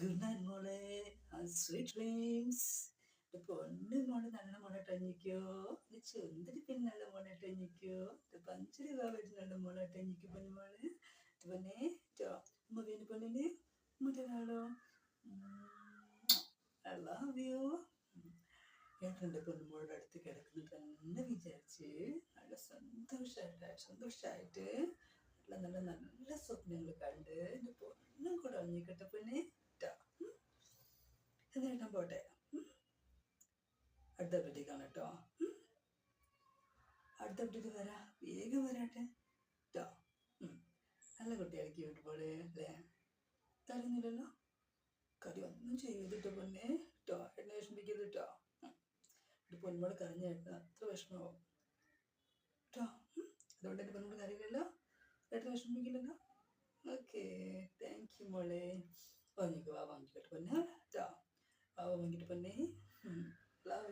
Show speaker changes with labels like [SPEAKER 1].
[SPEAKER 1] Good night മോളെ. Sweet dreams. പൊണ്ണ് മോൾ നല്ല മോളായിട്ടഞ്ഞിക്കോ ചുന്തിരി പിന്നെ നല്ല മോളായിട്ട് മോളായിട്ടഞ്ഞിക്കോ പഞ്ചരി ബാബായിട്ട് നല്ല മോളായിട്ട് മോളായിട്ടഞ്ഞിക്കോ പൊന്നു മോൾ. പിന്നെ അമ്മ വീണ് പൊന്നിന് മുതലാളോ ഐ ലവ് യു ഏട്ടന്റെ പൊന്നുമോളുടെ അടുത്ത് കിടക്കുന്നു തന്നെ വിചാരിച്ച് നല്ല സന്തോഷമായിട്ട് സന്തോഷമായിട്ട് നല്ല നല്ല നല്ല സ്വപ്നങ്ങൾ കണ്ട് എന്റെ പൊന്നും കൂടെ ഉറങ്ങിക്കട്ടെ പൊന്നെ. എന്നാ ഏട്ടൻ പോട്ടെ അടുത്ത അപ്ഡേറ്റ് കാണട്ടോ കേട്ടോ അടുത്ത അപ്ഡേറ്റ് വരാം. വേഗം വരാട്ടെ. കേട്ടോ നല്ല കുട്ടിയാണ് ക്യൂട്ട് പോലെ അല്ലേ? തരുന്നില്ലല്ലോ. കറി ഒന്നും ചെയ്തിട്ട് പൊന്നെ. കേട്ടോ എന്നെ വിഷമിക്കരുത് കേട്ടോ ഒരു പൊന്മോൾ കരഞ്ഞേട്ടാ അത്ര വിഷമമാവും. കേട്ടോ അതുകൊണ്ട് എന്റെ പൊന്മോൾ കറിയില്ലല്ലോ. ഏട്ടൻ വിഷമിക്കില്ലല്ലോ. ഓക്കെ. താങ്ക് യു മോളെ. വാങ്ങിക്കോ വാങ്ങിക്കോട്ടെ പൊന്നെ. കേട്ടോ വാ വാങ്ങിയിട്ട് പൊന്നെ ലവ്